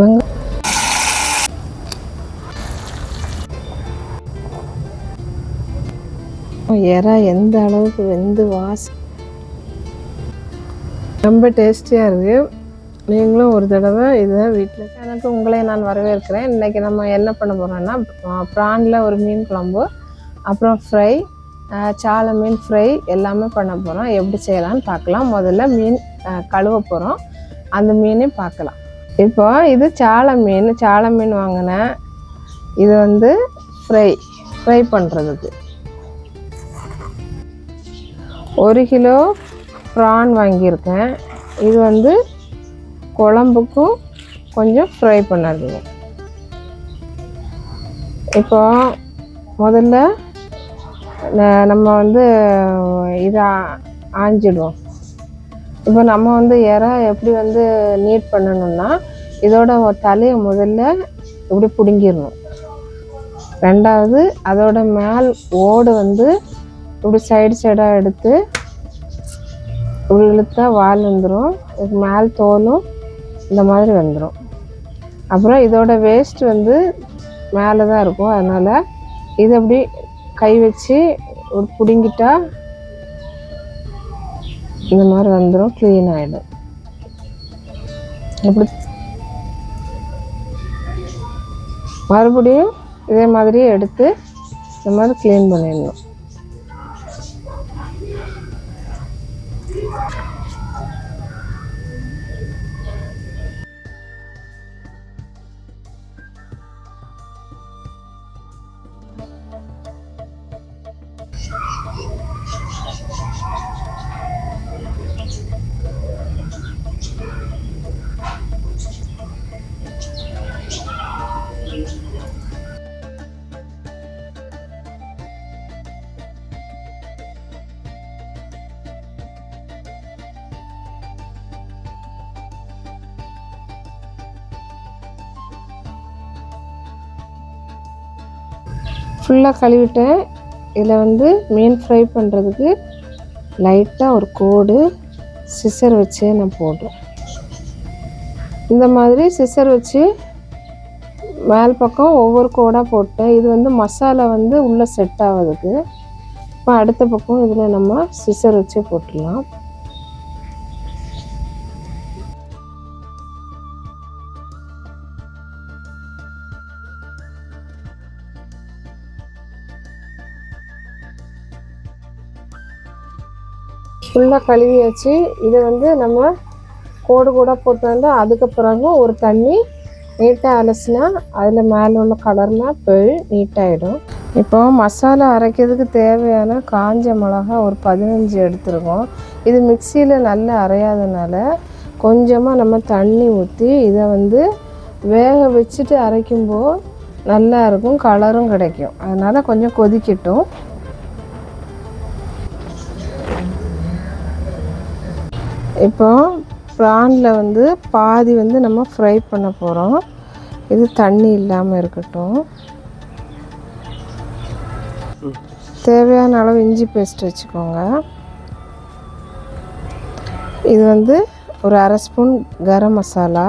வெங்க. இறா எந்த அளவுக்கு வெந்து வாசி ரொம்ப டேஸ்டியாக இருக்குது நீங்களும் ஒரு தடவை இதை வீட்டில் எனக்கு உங்களை நான் வரவேற்கிறேன். இன்றைக்கி நம்ம என்ன பண்ண போகிறோன்னா ப்ரானில் ஒரு மீன் குழம்பு அப்புறம் ஃப்ரை சாலை மீன் ஃப்ரை எல்லாமே பண்ண போகிறோம் எப்படி செய்யலாம்னு பார்க்கலாம். முதல்ல மீன் கழுவ போகிறோம் அந்த மீனையும் பார்க்கலாம். இப்போ இது சாலை மீன் சாலை மீன் வாங்கினேன் இது வந்து ஃப்ரை ஃப்ரை பண்ணுறதுக்கு ஒரு கிலோ ப்ரான் வாங்கியிருக்கேன். இது வந்து குழம்புக்கும் கொஞ்சம் ஃப்ரை பண்ணுறதுங்க இப்போ முதல்ல ந- நம்ம வந்து இதை ஆஞ்சிடுவோம். இப்போ நம்ம வந்து இறா எப்படி வந்து நீட் பண்ணணும்னா இதோட தலையை முதல்ல இப்படி பிடுங்கிடணும். ரெண்டாவது அதோட மேல் ஓடு வந்து இப்படி சைடு சைடாக எடுத்து இப்படி இழுத்தா வால் வந்துடும் இதுக்கு மேல் தோலும் இந்த மாதிரி வந்துடும் அப்புறம் இதோட வேஸ்ட் வந்து மேலே தான் இருக்கும். அதனால் இதை அப்படி கை வச்சு ஒரு பிடுங்கிட்டா இந்த மாதிரி வந்துடும் க்ளீன் ஆகிடும் இப்படி மறுபடியும் இதே மாதிரியே எடுத்து இந்த மாதிரி க்ளீன் பண்ணிடணும். ஃபுல்லாக கழுவிட்டேன். இதில் வந்து மீன் ஃப்ரை பண்ணுறதுக்கு லைட்டாக ஒரு கோடு சிசர் வச்சு நான் போடுறேன் இந்த மாதிரி சிசர் வச்சு மேல் பக்கம் ஒவ்வொரு கோடாக போட்டேன். இது வந்து மசாலா வந்து உள்ளே செட் ஆகுதுக்கு இப்போ அடுத்த பக்கம் இதில் நம்ம சிசர் வச்சு போட்டுடலாம். ஃபுல்லாக கழுவியாச்சு. இதை வந்து நம்ம கோடு கூட போட்டு வந்து அதுக்கு பிறகு ஒரு தண்ணி நீட்டாக அலசினா அதில் மேலே உள்ள கலர்லாம் போய் நீட்டாகிடும் இப்போ மசாலா அரைக்கிறதுக்கு தேவையான காஞ்ச மிளகா ஒரு பதினஞ்சு எடுத்துருக்கோம். இது மிக்சியில் நல்லா அரையாதனால கொஞ்சமாக நம்ம தண்ணி ஊற்றி இதை வந்து வேக வச்சுட்டு அரைக்கும்போது நல்லா இருக்கும் கலரும் கிடைக்கும். அதனால் கொஞ்சம் கொதிக்கட்டும். இப்போ ப்ரானில் வந்து பாதி வந்து நம்ம ஃப்ரை பண்ண போகிறோம் இது தண்ணி இல்லாமல் இருக்கட்டும். தேவையான அளவு இஞ்சி பேஸ்ட் வச்சுக்கோங்க. இது வந்து ஒரு அரை ஸ்பூன் கரம் மசாலா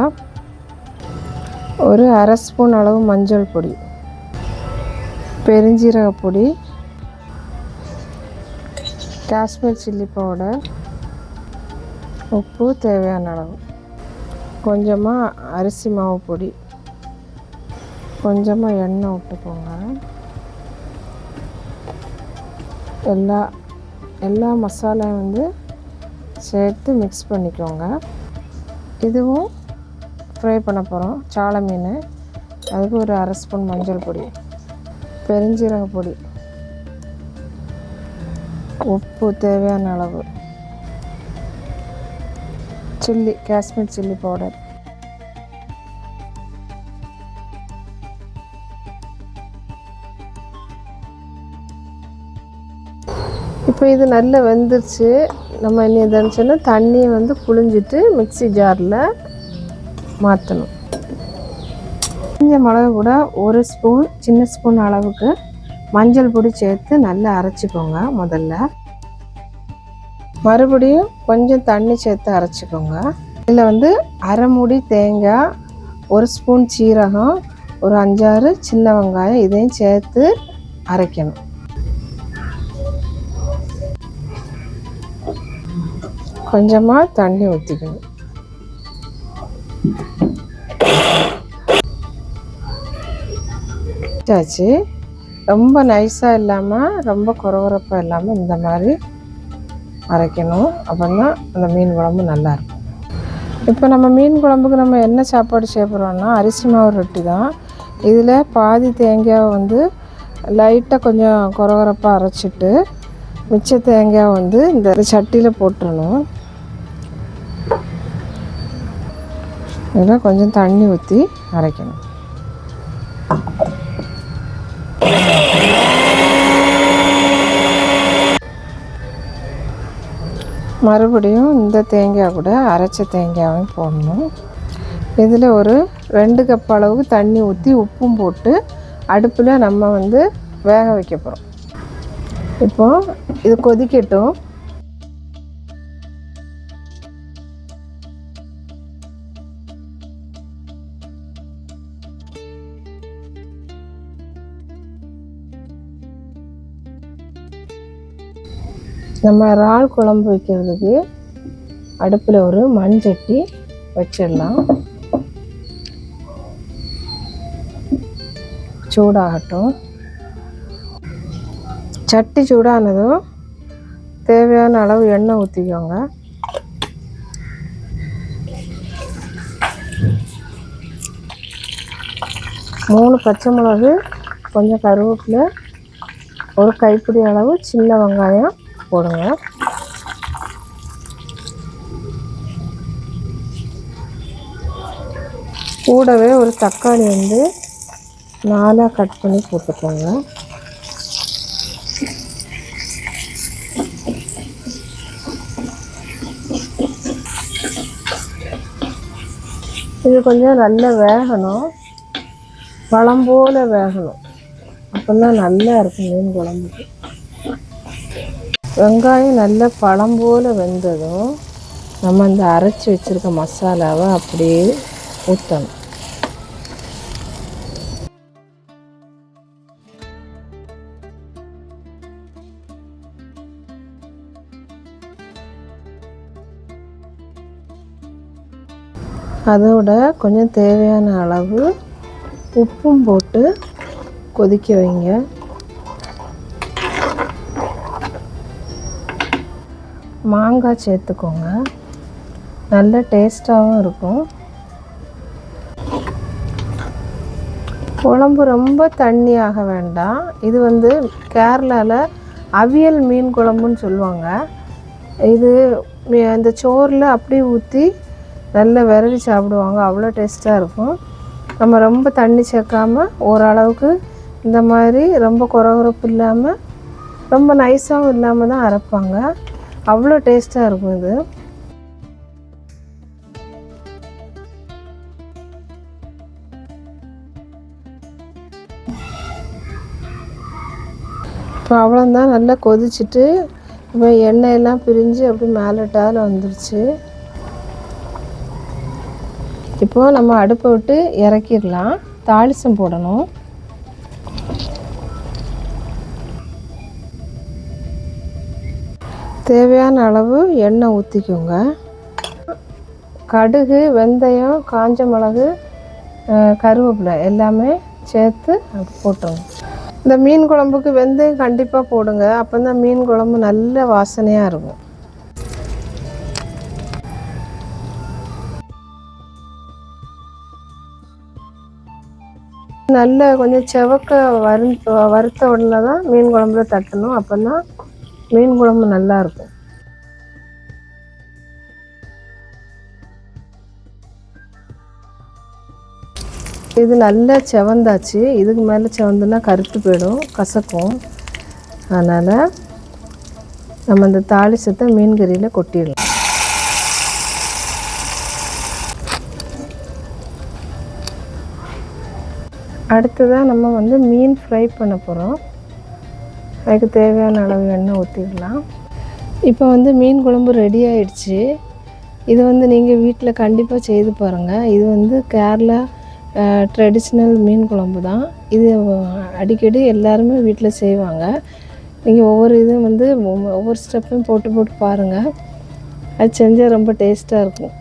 ஒரு அரை ஸ்பூன் அளவு மஞ்சள் பொடி பெருஞ்சீரக பொடி காஷ்மீர் சில்லி பவுடர் உப்பு தேவையான அளவு. கொஞ்சமாக அரிசி மாவு பொடி. கொஞ்சமாக எண்ணெய் விட்டுக்கோங்க. எல்லா எல்லா மசாலாவும் வந்து சேர்த்து மிக்ஸ் பண்ணிக்கோங்க. இதுவும் ஃப்ரை பண்ண போகிறோம் சாலை மீன் அதுக்கு ஒரு அரை ஸ்பூன் மஞ்சள் பொடி பெருஞ்சீரக பொடி. உப்பு தேவையான அளவு. சில்லி காஷ்மீர் சில்லி பவுடர் இப்போ இது நல்லா வெந்துருச்சு. நம்ம என்ன எதுன்னு தண்ணியை வந்து புழிஞ்சிட்டு மிக்ஸி ஜாரில் மாற்றணும் இந்த மிளகு கூட ஒரு ஸ்பூன் சின்ன ஸ்பூன் அளவுக்கு மஞ்சள் பொடி சேர்த்து நல்லா அரைச்சிக்கோங்க முதல்ல. மறுபடியும் கொஞ்சம் தண்ணி சேர்த்து அரைச்சிக்கோங்க. இதில் வந்து அரை மூடி தேங்காய் ஒரு ஸ்பூன் சீரகம் ஒரு அஞ்சாறு சின்ன வெங்காயம் இதையும் சேர்த்து அரைக்கணும். கொஞ்சமாக தண்ணி ஊற்றிக்கணும். வச்சாச்சு ரொம்ப நைஸாக இல்லாமல் ரொம்ப குறகுறப்பாக இல்லாமல் இந்த மாதிரி அரைக்கணும். அப்போதான் அந்த மீன் குழம்பு நல்லாயிருக்கும் இப்போ நம்ம மீன் குழம்புக்கு நம்ம என்ன சாப்பாடு செய்யப்படுறோம்னா அரிசி மாவு ரொட்டி தான். இதில் பாதி தேங்காயை வந்து லைட்டாக கொஞ்சம் குறகுறப்பாக அரைச்சிட்டு மிச்ச தேங்காய் வந்து இந்த சட்டியில் போட்டுடணும் இதில் கொஞ்சம் தண்ணி ஊற்றி அரைக்கணும். மறுபடியும் இந்த தேங்காய் கூட அரைச்ச தேங்காயும் போடணும். இதில் ஒரு ரெண்டு கப் அளவுக்கு தண்ணி ஊற்றி உப்பும் போட்டு அடுப்பில் நம்ம வந்து வேக வைக்க போகிறோம் இப்போ இது கொதிக்கட்டும். நம்ம இறால் குழம்பு வைக்கிறதுக்கு அடுப்பில் ஒரு மண் சட்டி வச்சிடலாம். சூடாகட்டும். சட்டி சூடானதும் தேவையான அளவு எண்ணெய் ஊற்றிக்கோங்க மூணு பச்சை மிளகு கொஞ்சம் கருவேப்பிலை ஒரு கைப்பிடி அளவு சின்ன வெங்காயம் போடுங்க. கூடவே ஒரு தக்காளி வந்து நாலாக கட் பண்ணி போட்டுக்கோங்க. இது கொஞ்சம் நல்லா வேகணும். பழம் போல் வேகணும். அப்போல்லாம் நல்லா இருக்கும் மீன் குழம்புக்கு. வெங்காயம் நல்லா பழம் போல் வெந்ததும் நம்ம அந்த அரைச்சி வச்சுருக்க மசாலாவை அப்படியே ஊற்றணும் அதோட கொஞ்சம் தேவையான அளவு உப்பும் போட்டு கொதிக்க வைங்க. மாங்காய் சேர்த்துக்கோங்க. நல்ல டேஸ்ட்டாகவும் இருக்கும். குழம்பு ரொம்ப தண்ணியாக வேண்டாம். இது வந்து கேரளாவில் அவியல் மீன் குழம்புன்னு சொல்லுவாங்க. இது இந்த அந்த சோறில் அப்படியே ஊற்றி நல்லா விரவி சாப்பிடுவாங்க. அவ்வளோ டேஸ்ட்டாக இருக்கும். நம்ம ரொம்ப தண்ணி சேர்க்காமல் ஓரளவுக்கு இந்த மாதிரி ரொம்ப குறகுறப்பு இல்லாமல் ரொம்ப நைஸாகவும் இல்லாமல் தான் அரைப்பாங்க. அவ்வளோ டேஸ்ட்டாக இருக்கும் இது. இப்போ அவ்வளோந்தான் நல்லா கொதிச்சுட்டு இப்போ எண்ணெயெல்லாம் பிரிஞ்சு அப்படி மேலட்டால் வந்துருச்சு. இப்போது நம்ம அடுப்பை விட்டு இறக்கிடலாம். தாளிசம் போடணும். தேவையான அளவு எண்ணெய் ஊற்றிக்கோங்க கடுகு வெந்தயம் காஞ்ச மிளகு கருவேப்பிலை எல்லாமே சேர்த்து அப்படி போட்டுருங்க. இந்த மீன் குழம்புக்கு வெந்தயம் கண்டிப்பாக போடுங்க. அப்போ தான் மீன் குழம்பு நல்ல வாசனையாக இருக்கும். நல்ல கொஞ்சம் செவக்க வறு வறுத்த உடனே தான் மீன் குழம்புல தட்டணும். அப்போ தான் மீன் குழம்பு நல்லா இருக்கும். இது நல்லா செவந்தாச்சு. இதுக்கு மேலே செவந்துன்னா கருத்து போயிடும் கசக்கும். அதனால் நம்ம இந்த தாளிசத்தை மீன் கறியில் கொட்டிடலாம். அடுத்ததாக நம்ம வந்து மீன் ஃப்ரை பண்ண போகிறோம் அதுக்கு தேவையான அளவு எண்ணெய் ஊற்றிடலாம் இப்போ வந்து மீன் குழம்பு ரெடி ஆயிடுச்சு. இது வந்து நீங்கள் வீட்டில் கண்டிப்பாக செய்து பாருங்கள் இது வந்து கேரளா ட்ரெடிஷ்னல் மீன் குழம்பு தான். இது அடிக்கடி எல்லாருமே வீட்டில் செய்வாங்க. நீங்கள் ஒவ்வொரு இதுவும் வந்து ஒவ்வொரு ஸ்டெப்பையும் போட்டு போட்டு பாருங்கள் அது செஞ்சால் ரொம்ப டேஸ்ட்டாக இருக்கும்.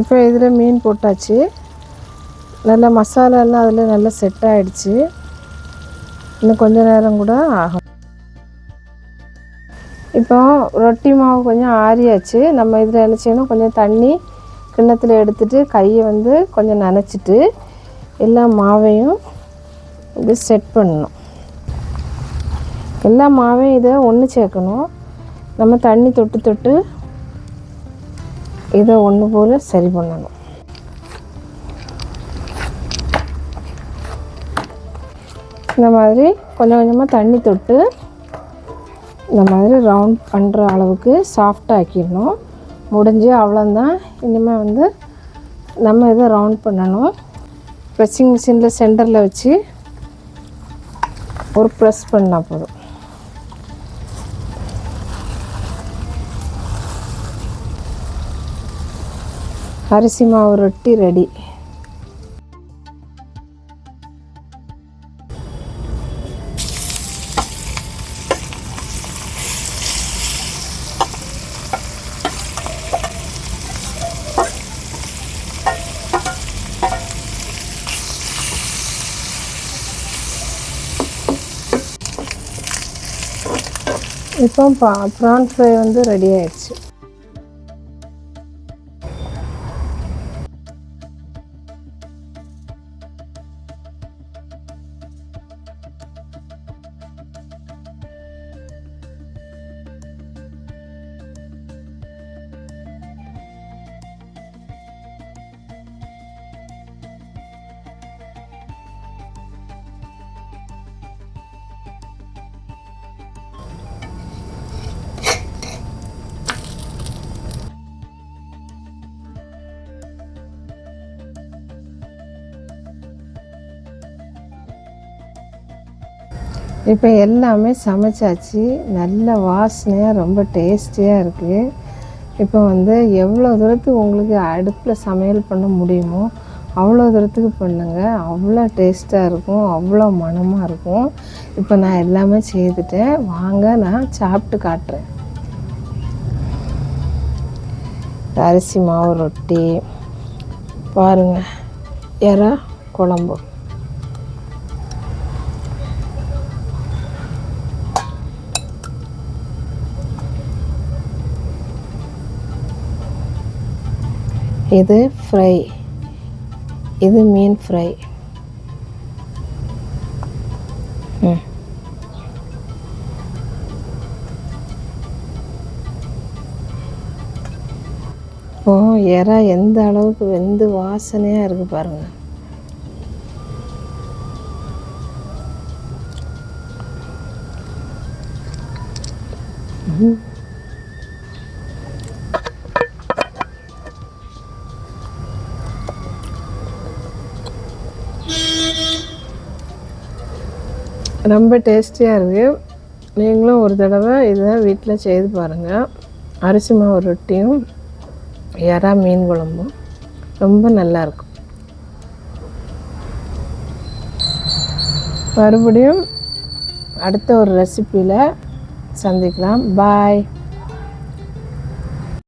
இப்போ இதில் மீன் போட்டாச்சு. நல்லா மசாலாலாம் அதில் நல்லா செட் ஆகிடுச்சு இன்னும் கொஞ்ச நேரம் கூட ஆகும். இப்போ ரொட்டி மாவு கொஞ்சம் ஆறியாச்சு. நம்ம இதில் என்ன செய்யணும்? கொஞ்சம் தண்ணி கிண்ணத்தில் எடுத்துகிட்டு கையை வந்து கொஞ்சம் நனைச்சிட்டு எல்லா மாவையும் இது செட் பண்ணணும். எல்லா மாவையும் இதை ஒன்று சேர்க்கணும். நம்ம தண்ணி தொட்டு தொட்டு இதை ஒன்று போல் சரி பண்ணணும். இந்த மாதிரி கொஞ்சம் கொஞ்சமாக தண்ணி தொட்டு இந்த மாதிரி ரவுண்ட் பண்ணுற அளவுக்கு சாஃப்டாக ஆக்கிடணும். முடிஞ்சு அவ்வளோந்தான் இனிமேல் வந்து நம்ம இதை ரவுண்ட் பண்ணணும். ப்ரெஸ்ஸிங் மிஷினில் சென்டரில் வச்சு ஒரு ப்ரெஸ் பண்ணால் போதும். அரிசி மாவு ரொட்டி ரெடி. இப்போ பா ப்ரான் ஃப்ரை வந்து ரெடி ஆயிடுச்சு. இப்போ எல்லாமே சமைச்சாச்சு. நல்ல வாசனையாக ரொம்ப டேஸ்டியாக இருக்குது இப்போ வந்து எவ்வளோ தூரத்துக்கு உங்களுக்கு அடுப்பில் சமையல் பண்ண முடியுமோ அவ்வளோ தூரத்துக்கு பண்ணுங்கள் அவ்வளோ டேஸ்ட்டாக இருக்கும் அவ்வளோ மணமாக இருக்கும். இப்போ நான் எல்லாமே செய்துட்டேன். வாங்க நான் சாப்பிட்டு காட்டுறேன். அரிசி மாவு ரொட்டி. பாருங்கள் எறா குழம்பு. இது ஃப்ரை இது மீன் ஃப்ரை ஓ எறா எந்த அளவுக்கு வெந்து வாசனையாக இருக்குது பாருங்கள் ரொம்ப டேஸ்டியாக இருக்குது நீங்களும் ஒரு தடவை இதை வீட்டில் செய்து பாருங்கள் அரிசி மாவு ரொட்டியும் இறா மீன் குழம்பும் ரொம்ப நல்லாயிருக்கும் மறுபடியும் அடுத்த ஒரு ரெசிப்பியில் சந்திக்கலாம். பாய்